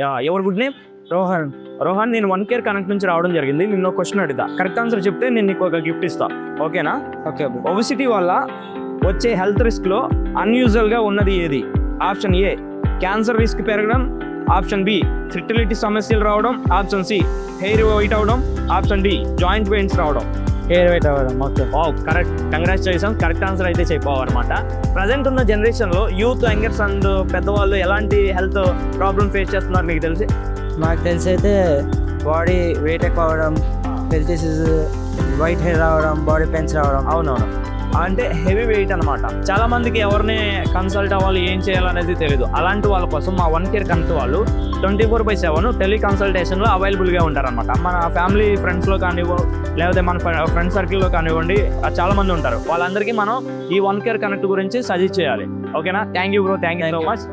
Yeah ఎవరి good name Rohan. Rohan నేను one care connect నుంచి రావడం జరిగింది. నిన్న క్వశ్చన్ అడుగుతా. కరెక్ట్ ఆన్సర్ చెప్తే నేను నీకు ఒక గిఫ్ట్ ఇస్తా. ఓకేనా ఓకే ఒబిసిటీ వల్ల వచ్చే హెల్త్ రిస్క్లో అన్యూజువల్గా ఉన్నది ఏది? ఆప్షన్ ఏ క్యాన్సర్ రిస్క్ పెరగడం. ఆప్షన్ బి ఫెర్టిలిటీ సమస్యలు రావడం. ఆప్షన్ సి హెయిర్ వైట్ అవడం. ఆప్షన్ డి జాయింట్ పెయిన్స్ రావడం. హెయిర్ వెయిట్ అవ్వడం okay oh correct congratulation correct answer అయితే చెప్పావు అనమాట ప్రజెంట్ ఉన్న జనరేషన్లో యూత్ యంగర్స్ అండ్ పెద్దవాళ్ళు ఎలాంటి హెల్త్ ప్రాబ్లమ్ ఫేస్ చేస్తున్నారు మీకు తెలిసి? నాకు తెలిసి అయితే బాడీ వెయిట్ ఎక్కువ అవ్వడం హెల్త్ ఇష్యూస్ వైట్ హెయిర్ రావడం బాడీ పెయిన్స్ రావడం. అవునవును. అంటే హెవీ వెయిట్ అనమాట చాలా మందికి ఎవరిని కన్సల్ట్ అవ్వాలి ఏం చేయాలనేది తెలియదు అలాంటి వాళ్ళ కోసం మా వన్ కేర్ కనెక్ట్ వాళ్ళు ట్వంటీ ఫోర్ బై సెవెన్ టెలి కన్సల్టేషన్లో అవైలబుల్గా ఉంటారనమాట మన ఫ్యామిలీ ఫ్రెండ్స్లో కానివ్వ లేకపోతే మన ఫ్రెండ్ సర్కిల్లో కానివ్వండి చాలా మంది ఉంటారు. వాళ్ళందరికీ మనం ఈ వన్ కేర్ కనెక్ట్ గురించి సజెస్ట్ చేయాలి. ఓకేనా thank you bro thank you so. Much